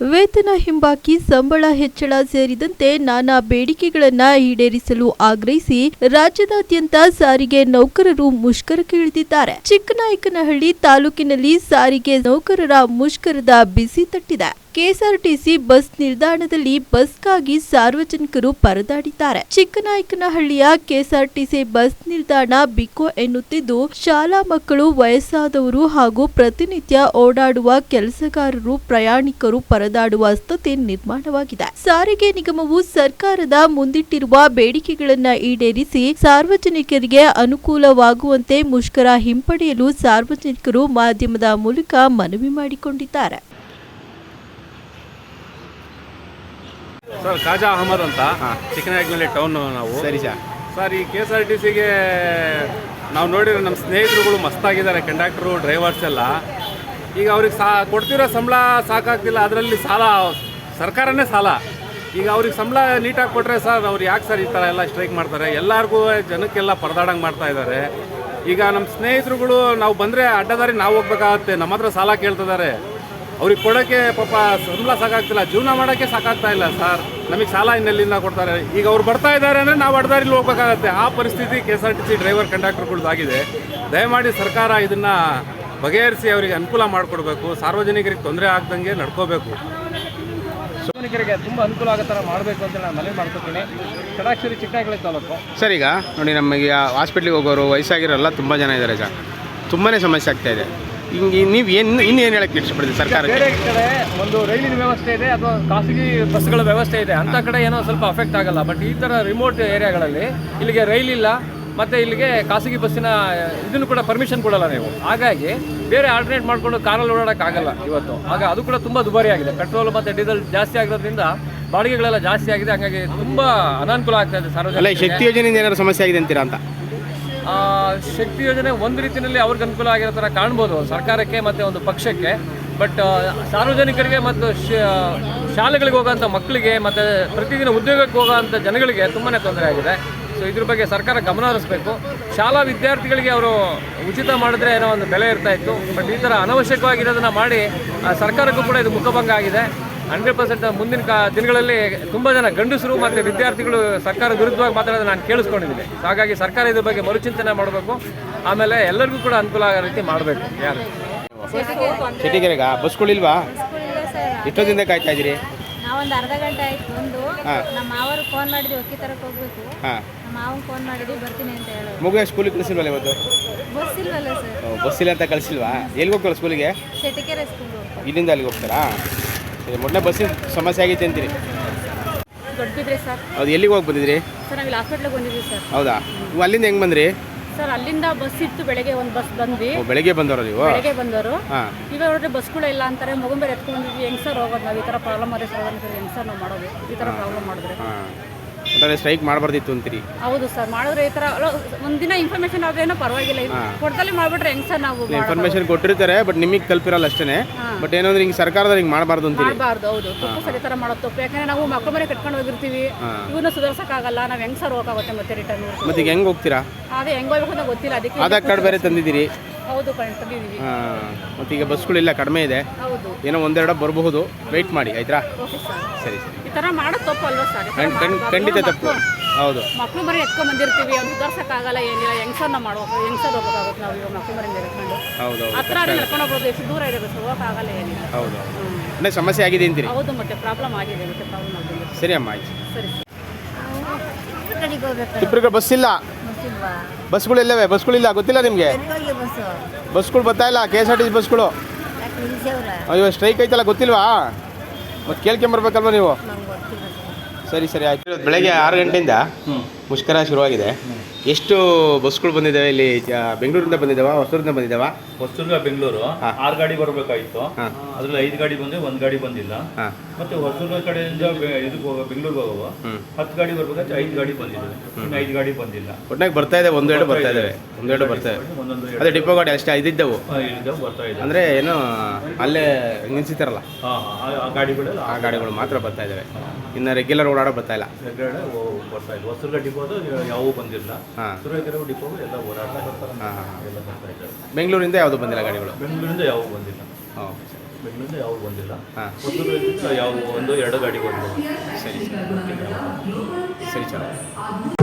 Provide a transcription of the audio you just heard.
ವೇತನ ಹಿಂಬಾಕಿ ಸಂಬಳ ಹೆಚ್ಚಳ ಸೇರಿದಂತೆ ನಾನಾ ಬೇಡಿಕೆಗಳನ್ನು ಈಡೇರಿಸಲು ಆಗ್ರಹಿಸಿ ರಾಜ್ಯದಾದ್ಯಂತ ಸಾರಿಗೆ ನೌಕರರು ಮುಷ್ಕರಕ್ಕೆ ಇಳಿದಿದ್ದಾರೆ. ಚಿಕ್ಕನಾಯಕನಹಳ್ಳಿ ತಾಲೂಕಿನಲ್ಲಿ ಸಾರಿಗೆ ನೌಕರರ ಮುಷ್ಕರದ ಬಿಸಿ ತಟ್ಟಿದೆ. ಕೆಎಸ್ಆರ್ಟಿಸಿ ಬಸ್ ನಿಲ್ದಾಣದಲ್ಲಿ ಬಸ್ಗಾಗಿ ಸಾರ್ವಜನಿಕರು ಪರದಾಡಿದ್ದಾರೆ. ಚಿಕ್ಕನಾಯಕನಹಳ್ಳಿಯ ಕೆಎಸ್ಆರ್ಟಿಸಿ ಬಸ್ ನಿಲ್ದಾಣ ಬಿಕೋ ಎನ್ನುತ್ತಿದ್ದು, ಶಾಲಾ ಮಕ್ಕಳು, ವಯಸ್ಸಾದವರು ಹಾಗೂ ಪ್ರತಿನಿತ್ಯ ಓಡಾಡುವ ಕೆಲಸಗಾರರು, ಪ್ರಯಾಣಿಕರು ಪರದಾಡುವ ಸ್ಥಿತಿ ನಿರ್ಮಾಣವಾಗಿದೆ. ಸಾರಿಗೆ ನಿಗಮವು ಸರ್ಕಾರದ ಮುಂದಿಟ್ಟಿರುವ ಬೇಡಿಕೆಗಳನ್ನ ಈಡೇರಿಸಿ ಸಾರ್ವಜನಿಕರಿಗೆ ಅನುಕೂಲವಾಗುವಂತೆ ಮುಷ್ಕರ ಹಿಂಪಡೆಯಲು ಸಾರ್ವಜನಿಕರು ಮಾಧ್ಯಮದ ಮೂಲಕ ಮನವಿ ಮಾಡಿಕೊಂಡಿದ್ದಾರೆ. ಸರ್ ಖಾಜಾ ಅಹಮದ್ ಅಂತ. ಚಿಕ್ಕನಾಯಕನಹಳ್ಳಿ ಟೌನ್ ನಾವು. ಸರಿ ಸರ್ ಸರ್ ಈ ಕೆ ಎಸ್ ಆರ್ ಟಿ ಸಿಗೆ ನಾವು ನೋಡಿರೋ ನಮ್ಮ ಸ್ನೇಹಿತರುಗಳು ಮಸ್ತಾಗಿದ್ದಾರೆ ಕಂಡಕ್ಟ್ರು ಡ್ರೈವರ್ಸ್ ಎಲ್ಲ. ಈಗ ಅವ್ರಿಗೆ ಸಾ ಕೊಡ್ತಿರೋ ಸಂಬಳ ಸಾಕಾಗ್ತಿಲ್ಲ ಅದರಲ್ಲಿ ಸಾಲ ಸರ್ಕಾರನೇ ಸಾಲ. ಈಗ ಅವ್ರಿಗೆ ಸಂಬಳ ನೀಟಾಗಿ ಕೊಟ್ಟರೆ ಸರ್ ಅವ್ರು ಯಾಕೆ ಸರ್ ಈ ಥರ ಎಲ್ಲ ಸ್ಟ್ರೈಕ್ ಮಾಡ್ತಾರೆ? ಎಲ್ಲರಿಗೂ ಜನಕ್ಕೆಲ್ಲ ಪರದಾಡಂಗೆ ಮಾಡ್ತಾ ಇದ್ದಾರೆ. ಈಗ ನಮ್ಮ ಸ್ನೇಹಿತರುಗಳು ನಾವು ಬಂದರೆ ಅಡ್ಡದಾರಿ ನಾವು ಹೋಗ್ಬೇಕಾಗತ್ತೆ ನಮ್ಮ ಹತ್ರ ಸಾಲ ಕೇಳ್ತಿದ್ದಾರೆ. ಅವ್ರಿಗೆ ಕೊಡೋಕ್ಕೆ ಪಾಪ ಸಂಬಳ ಸಾಕಾಗ್ತಿಲ್ಲ. ಜೀವನ ಮಾಡೋಕ್ಕೆ ಸಾಕಾಗ್ತಾ ಇಲ್ಲ ಸರ್. ನಮಗೆ ಸಾಲ ಇನ್ನೆಲ್ಲಿಂದ ಕೊಡ್ತಾರೆ? ಈಗ ಅವ್ರು ಬರ್ತಾ ಇದ್ದಾರೆ ಅಂದರೆ ನಾವು ಅಡ್ಡದಾರಿಲಿ ಹೋಗ್ಬೇಕಾಗತ್ತೆ. ಆ ಪರಿಸ್ಥಿತಿ K S R T C driver ಕಂಡಕ್ಟರ್ಗಳ್ದಾಗಿದೆ ದಯಮಾಡಿ ಸರ್ಕಾರ ಇದನ್ನು ಬಗೆಹರಿಸಿ ಅವರಿಗೆ ಅನುಕೂಲ ಮಾಡಿಕೊಡ್ಬೇಕು. ಸಾರ್ವಜನಿಕರಿಗೆ ತೊಂದರೆ ಆಗ್ದಂಗೆ ನಡ್ಕೋಬೇಕು. ಸಾರ್ವಜನಿಕರಿಗೆ ತುಂಬ ಅನುಕೂಲ ಆಗೋ ಥರ ಮಾಡಬೇಕು ಅಂತ ನಾನು ಮನವಿ ಮಾಡ್ಕೊತೀನಿ ಕಡಾಕ್ಷರಿ ಚಿಕ್ಕನಹಳ್ಳಿ ತಾಲೂಕು. ಸರ್ ಈಗ ನೋಡಿ ನಮಗೆ ಹಾಸ್ಪಿಟ್ಲಿಗೆ ಹೋಗೋರು ವಯಸ್ಸಾಗಿರೋಲ್ಲ ತುಂಬ ಜನ ಇದ್ದಾರೆ ಸರ್. ತುಂಬಾ ಸಮಸ್ಯೆ ಆಗ್ತಾಯಿದೆ ಇದೆ. ಹಿಂಗೆ ನೀವು ಏನು ಇನ್ನೇನು ಹೇಳಕ್ಕೆ ಇಷ್ಟಪಡ್ತೀವಿ ಸರ್ಕಾರಕ್ಕೆ ಬೇರೆ ಕಡೆ ಒಂದು ರೈಲಿನ ವ್ಯವಸ್ಥೆ ಇದೆ ಅಥವಾ ಖಾಸಗಿ ಬಸ್ಗಳ ವ್ಯವಸ್ಥೆ ಇದೆ ಅಂತ ಕಡೆ ಏನೋ ಸ್ವಲ್ಪ ಅಫೆಕ್ಟ್ ಆಗಲ್ಲ. ಬಟ್ ಈ ಥರ ರಿಮೋಟ್ ಏರಿಯಾಗಳಲ್ಲಿ ಇಲ್ಲಿಗೆ ರೈಲಿಲ್ಲ ಇಲ್ಲ ಮತ್ತು ಇಲ್ಲಿಗೆ ಖಾಸಗಿ ಬಸ್ಸಿನ ಇದನ್ನು ಕೂಡ ಪರ್ಮಿಷನ್ ಕೊಡಲ್ಲ ನೀವು. ಹಾಗಾಗಿ ಬೇರೆ ಆಲ್ಟರ್ನೇಟ್ ಮಾಡಿಕೊಂಡು ಕಾರಲ್ಲಿ ಓಡಾಡೋಕ್ಕಾಗಲ್ಲ ಇವತ್ತು. ಆಗ ಅದು ಕೂಡ ತುಂಬ ದುಬಾರಿ ಆಗಿದೆ ಪೆಟ್ರೋಲ್ ಮತ್ತು ಡೀಸೆಲ್ ಜಾಸ್ತಿ ಆಗಿರೋದ್ರಿಂದ ಬಾಡಿಗೆಗಳೆಲ್ಲ ಜಾಸ್ತಿ ಆಗಿದೆ. ಹಾಗಾಗಿ ತುಂಬ ಅನಾನುಕೂಲ ಆಗ್ತಾ ಇದೆ ಅಲ್ಲ ಈ ಸಾರ್ವಜನಿಕ ಶಕ್ತಿ ಯೋಜನೆಯಿಂದ ಏನಾದ್ರು ಸಮಸ್ಯೆ ಆಗಿದೆ ಅಂತೀರಾ ಅಂತ? ಶಕ್ತಿ ಯೋಜನೆ ಒಂದು ರೀತಿಯಲ್ಲಿ ಅವ್ರಿಗೆ ಅನುಕೂಲ ಆಗಿರೋ ಥರ ಕಾಣ್ಬೋದು, ಸರ್ಕಾರಕ್ಕೆ ಮತ್ತು ಒಂದು ಪಕ್ಷಕ್ಕೆ. ಬಟ್ ಸಾರ್ವಜನಿಕರಿಗೆ ಮತ್ತು ಶಾಲೆಗಳಿಗೆ ಹೋಗೋಂಥ ಮಕ್ಕಳಿಗೆ ಮತ್ತು ಪ್ರತಿದಿನ ಉದ್ಯೋಗಕ್ಕೆ ಹೋಗೋಂಥ ಜನಗಳಿಗೆ ತುಂಬಾ ತೊಂದರೆ ಆಗಿದೆ. ಸೊ ಇದ್ರ ಬಗ್ಗೆ ಸರ್ಕಾರ ಗಮನ ಹರಿಸ್ಬೇಕು. ಶಾಲಾ ವಿದ್ಯಾರ್ಥಿಗಳಿಗೆ ಅವರು ಉಚಿತ ಮಾಡಿದ್ರೆ ಏನೋ ಒಂದು ಬೆಲೆ ಇರ್ತಾ ಇತ್ತು. ಬಟ್ ಈ ಥರ ಅನವಶ್ಯಕವಾಗಿರೋದನ್ನು ಮಾಡಿ ಸರ್ಕಾರಕ್ಕೂ ಕೂಡ ಇದು ಮುಖಭಂಗ ಆಗಿದೆ. ಹಂಡ್ರೆಡ್ ಪರ್ಸೆಂಟ್ ಮುಂದಿನ ಕಾ ದಿನಗಳಲ್ಲಿ ತುಂಬ ಜನ ಗಂಡಸರು ಮತ್ತು ವಿದ್ಯಾರ್ಥಿಗಳು ಸರ್ಕಾರ ವಿರುದ್ಧವಾಗಿ ಮಾತಾಡೋದು ನಾನು ಕೇಳಿಸ್ಕೊಂಡಿದ್ದೀನಿ. ಸೊ ಹಾಗಾಗಿ ಸರ್ಕಾರ ಇದ್ರ ಬಗ್ಗೆ ಮರುಚಿಂತನೆ ಮಾಡಬೇಕು. ಆಮೇಲೆ ಎಲ್ಲರಿಗೂ ಕೂಡ ಅನುಕೂಲ ಆಗೋ ರೀತಿ ಮಾಡಬೇಕು. ಯಾರು? ಸಿಟಿಗೆರೆಗ? ಬಸ್ಗಳಿಲ್ವಾ? ಎಷ್ಟೊತ್ತಿಂದ ಕಾಯ್ತಾ ಇದ್ದೀರಿ? ನಾವೊಂದು ಅರ್ಧ ಗಂಟೆ ಆಯ್ತು ಬಂದು. ನಮ್ಮ ಮಾವರು ಫೋನ್ ಮಾಡಿದ್ವಿ ಅಕ್ಕಿ ತರಕ್ಕೆ ಹೋಗ್ಬೇಕು. ಹಾಂ. ನಮ್ಮ ಮಾವನ್ ಫೋನ್ ಮಾಡಿದ್ವಿ ಬರ್ತೀನಿ ಅಂತ ಹೇಳೋದು ಮಗು ಸ್ಕೂಲಿಗೆ ಕಳಿಸಿಲ್ವಲ್ಲ ಇವತ್ತು? ಬಸ್ ಇಲ್ವಲ್ಲ ಸರ್ ಓ, ಬಸ್ ಇಲ್ಲ ಅಂತ ಕಳಿಸಿಲ್ವಾ? ಎಲ್ಲಿಗೆ ಹೋಗ್ತಾರ ಸ್ಕೂಲಿಗೆ ಶೆಟ್ಟಿಕೆರೆ ಸ್ಕೂಲ್ ಇಲ್ಲಿಂದ ಅಲ್ಲಿಗೆ ಹೋಗ್ತಾರಾ? ಸರಿ ಮೊದಲೇ ಬಸ್ಸಿನ ಸಮಸ್ಯೆ ಆಗೈತೆ ಅಂತೀರಿ? ದೊಡ್ಡಬಿದ್ರೆ ಸರ್. ಹೌದು ಎಲ್ಲಿಗೆ ಹೋಗಿ ಬಂದಿದ್ರಿ? ಸರ್ ನಾವಿಲ್ಲಿ ಹಾಸ್ಪಿಟ್ಲಿಗೆ ಬಂದಿದ್ವಿ ಸರ್. ಹೌದಾ? ನೀವು ಅಲ್ಲಿಂದ ಹೆಂಗೆ ಬಂದ್ರಿ? ಸರ್ ಅಲ್ಲಿಂದ ಬಸ್ ಇತ್ತು ಬೆಳಗ್ಗೆ ಒಂದು ಬಸ್ ಬಂದ್ವಿ. ಓ ಬೆಳಗ್ಗೆ ಬಂದವರು ನೀವು? ಬೆಳಗ್ಗೆ ಬಂದವರು. ಹಾಂ. ಈಗ ನೋಡಿದ್ರೆ ಬಸ್ಗಳು ಇಲ್ಲ ಅಂತಾರೆ ಮೊಗಂಬರ್ ಬೇರೆ ಎತ್ಕೊಂಡು ಬಂದಿದ್ವಿ. ಹೆಂಗ್ ಸರ್ ಹೋಗೋದು? ನಾವು ಈ ಥರ ಪ್ರಾಬ್ಲಮ್ ಆದರೆ ಸರ್ ಹೆಂಗ್ ಸರ್ ನಾವು ಮಾಡೋದು? ಈ ಥರ ಪ್ರಾಬ್ಲಮ್ ಮಾಡಿದ್ರೆ. ಹಾಂ. ಒಟ್ಟಾರೆ ಸ್ಟ್ರೈಕ್ ಮಾಡಬಾರ್ದಿತ್ತು ಅಂತೀರಿ? ಹೌದು ಸರ್ ಮಾಡಿದ್ರೆ ಈ ಥರ ಒಂದಿನ ಇನ್ಫಾರ್ಮೇಶನ್ ಆದ್ರೇನೋ ಪರವಾಗಿಲ್ಲ. ಇದು ಕೊಡ್ತಲ್ಲಿ ಮಾಡ್ಬಿಟ್ರೆ ಹೆಂಗ್ ಸರ್ ನಾವು? ಇನ್ಫಾರ್ಮೇಶನ್ ಕೊಟ್ಟಿರ್ತಾರೆ ಬಟ್ ನಿಮಗೆ ತಲುಪಿರಲ್ಲ ಅಷ್ಟೇ ಬಟ್ ಏನಂದ್ರೆ ಹಿಂಗೆ ಸರ್ಕಾರದವ್ರು ಹಿಂಗೆ ಮಾಡಬಾರ್ದು ಅಂತೀರಿ? ಮಾಡಬಾರ್ದು ಹೌದು. ತಪ್ಪು ಸರಿ ಥರ ಮಾಡೋದು ತಪ್ಪು. ಯಾಕಂದ್ರೆ ನಾವು ಮಕ್ಕಳ ಮನೆ ಕಟ್ಕೊಂಡು ಹೋಗಿರ್ತೀವಿ. ಇವನ್ನ ಸುಧಾರ್ಸಕ್ಕಾಗಲ್ಲ ನಾವು ಹೆಂಗ್ ಸರ್ ಹೋಗಾಗುತ್ತೆ ಮತ್ತೆ ರಿಟರ್ನ್ ಮತ್ತೆ ಈಗ ಹೆಂಗೆ ಹೋಗ್ತೀರಾ? ಅದೇ ಹೆಂಗ್ ಹೋಗ್ಬೇಕು ಅಂತ ಗೊತ್ತಿಲ್ಲ ಅದಕ್ಕೆ ಆಧಾರ್ ಕಾರ್ಡ್ ಬೇರೆ ತಂದಿದ್ದೀರಿ. ಹೌದು ತಂದಿದ್ದೀವಿ. ಹಾಂ ಈಗ ಬಸ್ಗಳಿಲ್ಲ ಕಡಿಮೆ ಇದೆ. ಏನೋ ಒಂದೆರಡು ಬರಬಹುದು. ವೆಯ್ಟ್ ಮಾಡಿ ಆಯ್ತಾ? ಸರಿ ಸರಿ. ಈ ಥರ ಮಾಡೋದು ತಪ್ಪು ಅಲ್ವಾ ಸರ್? ಈ ಥರ ಖಂಡ್- ಖಂಡ್- ಮಾಡ್ಬಾರ್ದು. ಖಂಡಿತ ತಪ್ಪು. ಹೌದು. ಮಕ್ಳು ಮರಿ ಎತ್ಕೊಂಡ್ ಬಂದಿರ್ತೀವಿ ಅವ್ನು ಸುಧಾರ್ಸಕ್ಕಾಗಲ್ಲ ಏನಿಲ್ಲ ಹೆಂಗ್ ಸರ್ ನಾವು ಮಾಡ್ಬೇಕು ಹೆಂಗ್ ಸರ್ ಹೋಗೋಕ್ಕಾಗುತ್ತೆ ನಾವು ಇವಾಗ ಮಕ್ಳು ಮನೆಯಿಂದ ಎತ್ಕೊಂಡು ಹೌದು ಹೌದು ಹತ್ರ ನಡ್ಕೊಂಡು ಹೋಗ್ಬೋದು ಎಷ್ಟು ದೂರ ಇದೆ ಬಸ್ ಹೋಗೋಕ್ಕಾಗಲ್ಲ ಏನಿಲ್ಲ. ಹೌದು ಅಂದರೆ ಸಮಸ್ಯೆ ಆಗಿದೆ ಅಂತೀರಿ? ಹೌದು ಮತ್ತೆ ಪ್ರಾಬ್ಲಮ್ ಆಗಿದೆ ಮತ್ತೆ ಪ್ರಾಬ್ಲಮ್ ಆಗಿದೆ. ಸರಿ ಅಮ್ಮ ಆಯ್ತು. ಸರಿ ಕಡೆಗೆ ಹೋಗ್ಬೇಕು? ಇಬ್ಬರಿಗೆ ಬಸ್ ಇಲ್ಲ. ಗೊತ್ತಿಲ್ವಾ ಬಸ್ಗಳಿಲ್ಲವೆ ಬಸ್ಗಳಿಲ್ಲ ಗೊತ್ತಿಲ್ಲ ನಿಮಗೆ? ಎಲ್ಲಿಗೋಗಿ ಬಸ್ಸು? ಬಸ್ಗಳು ಬರ್ತಾ ಇಲ್ಲ K S R T C ಬಸ್ಗಳು. ಯಾಕೆ ನಿಲ್ಸವ್ರ ಅಯ್ಯೋ ಸ್ಟ್ರೈಕ್ ಐತಲ್ಲ ಗೊತ್ತಿಲ್ವಾ? ಮತ್ತೆ ಕೇಳ್ಕೊಂಬರ್ಬೇಕಲ್ವ ನೀವು? ಸರ್. ಸರಿ ಸರಿ ಆಯ್ತು. ಇವತ್ತು ಬೆಳಗ್ಗೆ ಆರು ಗಂಟೆಯಿಂದ ಮುಷ್ಕರ ಶುರುವಾಗಿದೆ. ಎಷ್ಟು ಬಸ್ಗಳು ಬಂದಿದ್ದಾವೆ? ಇಲ್ಲಿ ಜ- ಬೆಂಗಳೂರಿಂದ ಬಂದಿದ್ದಾವ? ಹೊಸೂರಿಂದ ಬಂದಿದ್ದಾವ? ಹೊಸೂರ್ಗ ಬೆಂಗಳೂರು. ಆರು ಗಾಡಿ ಬರಬೇಕಾಗಿತ್ತು ಹಾಂ. ಅದ್ರಲ್ಲಿ ಐದು ಗಾಡಿ ಬಂದ್ರೆ ಒಂದು ಗಾಡಿ ಬಂದಿಲ್ಲ. ಹಾಂ. ಮತ್ತೆ ಹೊಸೂರ್ಗ ಕಡೆಯಿಂದ ಬೆ- ಇದಕ್ಕೆ ಹೋಗೋ ಬೆಂಗಳೂರಿಗೆ ಹೋಗುವ ಹತ್ತು ಗಾಡಿ ಬರ್ಬೇಕಾದ್ರೆ ಐದು ಗಾಡಿ ಬಂದಿದೆ. ಇನ್ನು ಐದು ಗಾಡಿ ಬಂದಿಲ್ಲ. ಒಟ್ನಾಗ ಬರ್ತಾ ಇದೆ ಒಂದೆರಡು ಬರ್ತಾ ಇದ್ದಾವೆ ಒಂದೆರಡು ಬರ್ತಾ ಇದ್ದಾವೆ ಒಂದೊಂದು ಅದೇ ಡಿಪೋ ಗಾಡಿ ಅಷ್ಟೇ ಐದಿದ್ದವು. ಇಲ್ಲಿಂದ ಬರ್ತಾ ಇದೆ ಅಂದ್ರೆ ಏನೋ ಅಲ್ಲೇ ನಿಲ್ಸಿತಾರಲ್ಲ? ಹಾ ಆ- ಆ ಗಾಡಿಗಳೆಲ್ಲ ಆ ಗಾಡಿಗಳು ಮಾತ್ರ ಬರ್ತಾ ಇದ್ದಾವೆ ಇನ್ನು ರೆಗ್ಯುಲರ್ ಓಡಾಡೋ ಬರ್ತಾ ಇಲ್ಲ. ಹೆಗ್ಗಡೆ ಓ- ಬರ್ತಾ ಇದೆ ಹೊಸದುರ್ಗ ಡಿಪೋದು ಯಾವೂ ಬಂದಿಲ್ಲ. ಹಾಂ. ಸುರೇಕೆರೆ ಡಿಪೋ ಎಲ್ಲ ಹಾಂ ಎಲ್ಲ ಬರ್ತಾ ಇದ್ದಾರೆ. ಬೆಂಗಳೂರಿಂದ ಯಾವುದು ಬಂದಿಲ್ಲ ಗಾಡಿಗಳು? ಬೆಂಗಳೂರಿಂದ ಯಾವೂ ಬಂದಿಲ್ಲ. ಬೆಂಗಳೂರಿಂದ ಯಾವ ಬಂದಿಲ್ಲ. ಯಾವ ಒಂದು ಎರಡು ಗಾಡಿ ಬಂದಿಲ್ಲ. ಸರಿ ಸರಿ. ಸರಿ ಸರ್